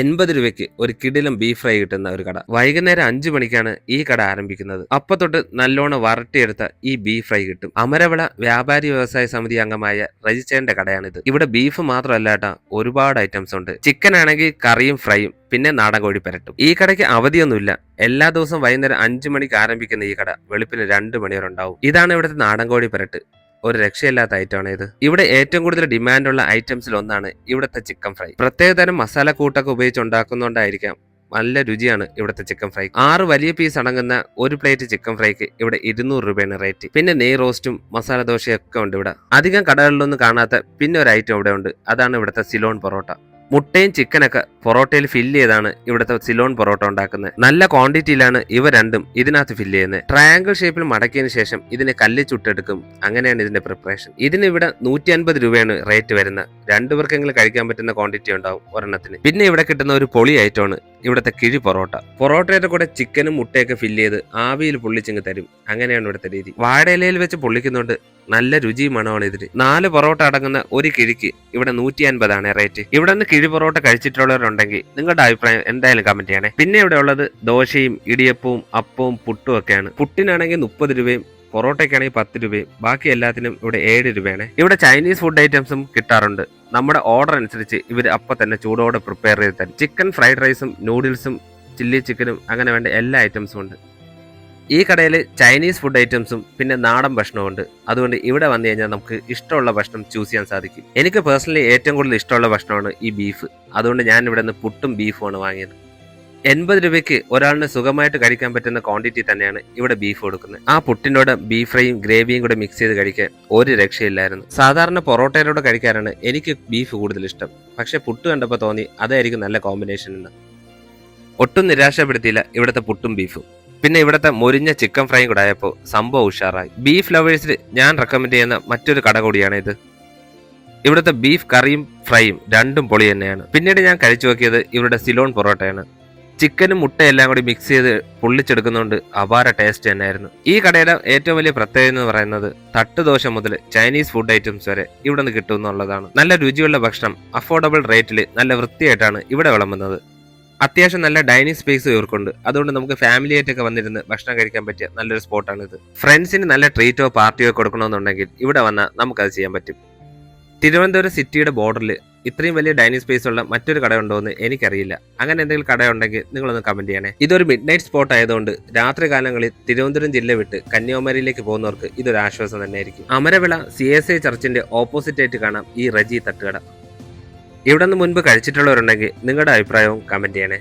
എൺപത് രൂപയ്ക്ക് ഒരു കിടിലം ബീഫ് ഫ്രൈ കിട്ടുന്ന ഒരു കട. വൈകുന്നേരം അഞ്ചു മണിക്കാണ് ഈ കട ആരംഭിക്കുന്നത്. അപ്പൊ തൊട്ട് നല്ലോണം വരട്ടിയെടുത്ത ഈ ബീഫ് ഫ്രൈ കിട്ടും. അമരവിള വ്യാപാരി വ്യവസായ സമിതി അംഗമായ രജിസ്റ്റേറിന്റെ കടയാണിത്. ഇവിടെ ബീഫ് മാത്രമല്ല കേട്ടാ ഒരുപാട് ഐറ്റംസ് ഉണ്ട്. ചിക്കൻ ആണെങ്കിൽ കറിയും ഫ്രൈയും പിന്നെ നാടൻ കോഴി പെരട്ടും. ഈ കടയ്ക്ക് അവധിയൊന്നുമില്ല. എല്ലാ ദിവസവും വൈകുന്നേരം അഞ്ചു മണിക്ക് ആരംഭിക്കുന്ന ഈ കട വെളുപ്പിന് രണ്ട് മണിവരെ ഉണ്ടാവും. ഇതാണ് ഇവിടുത്തെ നാടൻ കോഴി പെരട്ട്. ഒരു രക്ഷയില്ലാത്ത ഐറ്റമാണ് ഇത്. ഇവിടെ ഏറ്റവും കൂടുതൽ ഡിമാൻഡുള്ള ഐറ്റംസിൽ ഒന്നാണ് ഇവിടുത്തെ ചിക്കൻ ഫ്രൈ പ്രത്യേക തരം മസാല കൂട്ടൊക്കെ ഉപയോഗിച്ച് ഉണ്ടാക്കുന്നതുകൊണ്ടായിരിക്കാം നല്ല രുചിയാണ് ഇവിടുത്തെ ചിക്കൻ ഫ്രൈ ആറ് വലിയ പീസ് അടങ്ങുന്ന ഒരു പ്ലേറ്റ് ചിക്കൻ ഫ്രൈക്ക് ഇവിടെ ഇരുന്നൂറ് രൂപയാണ് റേറ്റ് പിന്നെ നെയ് റോസ്റ്റും മസാല ദോശയൊക്കെ ഉണ്ട് ഇവിടെ. അധികം കടകളിലൊന്നും കാണാത്ത പിന്നെ ഒരു ഐറ്റം ഇവിടെ ഉണ്ട്. അതാണ് ഇവിടുത്തെ സിലോൺ പൊറോട്ട. മുട്ടയും ചിക്കനൊക്കെ പൊറോട്ടയിൽ ഫില്ല് ചെയ്താണ് ഇവിടുത്തെ സിലോൺ പൊറോട്ട ഉണ്ടാക്കുന്നത്. നല്ല ക്വാണ്ടിറ്റിയിലാണ് ഇവ രണ്ടും ഇതിനകത്ത് ഫില്ല് ചെയ്യുന്നത്. ട്രയാങ്കിൾ ഷേപ്പിൽ മടക്കിയതിനു ശേഷം ഇതിനെ കല്ല് ചുട്ടെടുക്കും. അങ്ങനെയാണ് ഇതിന്റെ പ്രിപ്പറേഷൻ ഇതിന് ഇവിടെ നൂറ്റി അൻപത് രൂപയാണ് റേറ്റ് വരുന്നത്. രണ്ടുപേർക്കെങ്കിലും കഴിക്കാൻ പറ്റുന്ന ക്വാണ്ടിറ്റി ഉണ്ടാവും ഒരെണ്ണത്തിന്. പിന്നെ ഇവിടെ കിട്ടുന്ന ഒരു പൊളി ഐറ്റമാണ് ഇവിടുത്തെ കിഴി പൊറോട്ട. പൊറോട്ടയുടെ കൂടെ ചിക്കനും മുട്ടയൊക്കെ ഫില്ല് ചെയ്ത് ആവിയിൽ പൊള്ളിച്ചിങ്ങ് തരും. അങ്ങനെയാണ് ഇവിടുത്തെ രീതി. വാഴയിലയിൽ വെച്ച് പൊള്ളിക്കുന്നുണ്ട് നല്ല രുചിയും മണമാണ് ഇതിന്. നാല് പൊറോട്ട അടങ്ങുന്ന ഒരു കിഴിക്ക് ഇവിടെ നൂറ്റി അൻപതാണ് റേറ്റ് ഇവിടെ നിന്ന് കിഴി പൊറോട്ട കഴിച്ചിട്ടുള്ളവരുണ്ടെങ്കിൽ നിങ്ങളുടെ അഭിപ്രായം എന്തായാലും കമന്റ് ചെയ്യണേ. പിന്നെ ഇവിടെ ഉള്ളത് ദോശയും ഇടിയപ്പവും അപ്പവും പുട്ടും ഒക്കെയാണ്. പുട്ടിനാണെങ്കിൽ മുപ്പത് രൂപയും പൊറോട്ടയ്ക്കാണെങ്കിൽ പത്ത് രൂപയും ബാക്കി എല്ലാത്തിനും ഇവിടെ ഏഴ് രൂപയാണ്. ഇവിടെ ചൈനീസ് ഫുഡ് ഐറ്റംസും കിട്ടാറുണ്ട്. നമ്മുടെ ഓർഡർ അനുസരിച്ച് ഇവർ അപ്പം തന്നെ ചൂടോടെ പ്രിപ്പയർ ചെയ്ത് തരും. ചിക്കൻ ഫ്രൈഡ് റൈസും നൂഡിൽസും ചില്ലി ചിക്കനും അങ്ങനെ വേണ്ട എല്ലാ ഐറ്റംസും ഉണ്ട്. ഈ കടയിൽ ചൈനീസ് ഫുഡ് ഐറ്റംസും പിന്നെ നാടൻ ഭക്ഷണവും ഉണ്ട് അതുകൊണ്ട് ഇവിടെ വന്നു കഴിഞ്ഞാൽ നമുക്ക് ഇഷ്ടമുള്ള ഭക്ഷണം ചൂസ് ചെയ്യാൻ സാധിക്കും. എനിക്ക് പേഴ്സണലി ഏറ്റവും കൂടുതൽ ഇഷ്ടമുള്ള ഭക്ഷണമാണ് ഈ ബീഫ് അതുകൊണ്ട് ഞാൻ ഇവിടെ നിന്ന് പുട്ടും ബീഫുമാണ് വാങ്ങിയത്. എൺപത് രൂപയ്ക്ക് ഒരാളിന് സുഖമായിട്ട് കഴിക്കാൻ പറ്റുന്ന ക്വാണ്ടിറ്റി തന്നെയാണ് ഇവിടെ ബീഫ് കൊടുക്കുന്നത്. ആ പുട്ടിനോട് ബീഫ് ഫ്രൈയും ഗ്രേവിയും കൂടെ മിക്സ് ചെയ്ത് കഴിക്കാൻ ഒരു രക്ഷയില്ലായിരുന്നു. സാധാരണ പൊറോട്ടയിലൂടെ കഴിക്കാനാണ് എനിക്ക് ബീഫ് കൂടുതൽ ഇഷ്ടം. പക്ഷെ പുട്ട് കണ്ടപ്പോൾ തോന്നി അതായിരിക്കും നല്ല കോമ്പിനേഷൻ എന്ന്. ഒട്ടും നിരാശപ്പെടുത്തിയില്ല ഇവിടുത്തെ പുട്ടും ബീഫും പിന്നെ ഇവിടുത്തെ മുരിഞ്ഞ ചിക്കൻ ഫ്രൈയും കൂടെ ആയപ്പോൾ സംഭവം ഉഷാറായി. ബീഫ് ലവേഴ്സിൽ ഞാൻ റെക്കമെൻഡ് ചെയ്യുന്ന മറ്റൊരു കട കൂടിയാണ് ഇത്. ഇവിടുത്തെ ബീഫ് കറിയും ഫ്രൈയും രണ്ടും പൊളി തന്നെയാണ്. പിന്നീട് ഞാൻ കഴിച്ചു നോക്കിയത് ഇവരുടെ സിലോൺ പൊറോട്ടയാണ്. ചിക്കനും മുട്ടയെല്ലാം കൂടി മിക്സ് ചെയ്ത് പൊള്ളിച്ചെടുക്കുന്നതുകൊണ്ട് അപാര ടേസ്റ്റ് തന്നെയായിരുന്നു. ഈ കടയുടെ ഏറ്റവും വലിയ പ്രത്യേകത എന്ന് പറയുന്നത് തട്ടുദോശ മുതൽ ചൈനീസ് ഫുഡ് ഐറ്റംസ് വരെ ഇവിടെ നിന്ന് കിട്ടുമെന്നുള്ളതാണ്. നല്ല രുചിയുള്ള ഭക്ഷണം അഫോർഡബിൾ റേറ്റിൽ നല്ല വൃത്തിയായിട്ടാണ് ഇവിടെ വിളമ്പുന്നത്. അത്യാവശ്യം നല്ല ഡൈനിങ് സ്പേസ് ഇവർക്കുണ്ട്. അതുകൊണ്ട് നമുക്ക് ഫാമിലി ആയിട്ടൊക്കെ വന്നിരുന്ന് ഭക്ഷണം കഴിക്കാൻ പറ്റിയ നല്ലൊരു സ്പോട്ടാണ് ഇത് ഫ്രണ്ട്സിന് നല്ല ട്രീറ്റോ പാർട്ടിയോ കൊടുക്കണമെന്നുണ്ടെങ്കിൽ ഇവിടെ വന്നാൽ നമുക്കത് ചെയ്യാൻ പറ്റും. തിരുവനന്തപുരം സിറ്റിയുടെ ബോർഡറിൽ ഇത്രയും വലിയ ഡൈനിങ് സ്പേസ് ഉള്ള മറ്റൊരു കട ഉണ്ടോ എന്ന് എനിക്കറിയില്ല. അങ്ങനെ എന്തെങ്കിലും കട ഉണ്ടെങ്കിൽ നിങ്ങളൊന്ന് കമന്റ് ചെയ്യണേ. ഇതൊരു മിഡ് നൈറ്റ് സ്പോട്ട് ആയതുകൊണ്ട് രാത്രി കാലങ്ങളിൽ തിരുവനന്തപുരം ജില്ല വിട്ട് കന്യാകുമാരിയിലേക്ക് പോകുന്നവർക്ക് ഇതൊരു ആശ്വാസം തന്നെയായിരിക്കും. അമരവിള സി എസ് ഐ ചർച്ചിന്റെ ഓപ്പോസിറ്റ് ആയിട്ട് കാണാം ഈ റജി തട്ടുകട. ഇവിടെ നിന്ന് മുൻപ് കഴിച്ചിട്ടുള്ളവരുണ്ടെങ്കിൽ നിങ്ങളുടെ അഭിപ്രായവും കമന്റ് ചെയ്യണേ.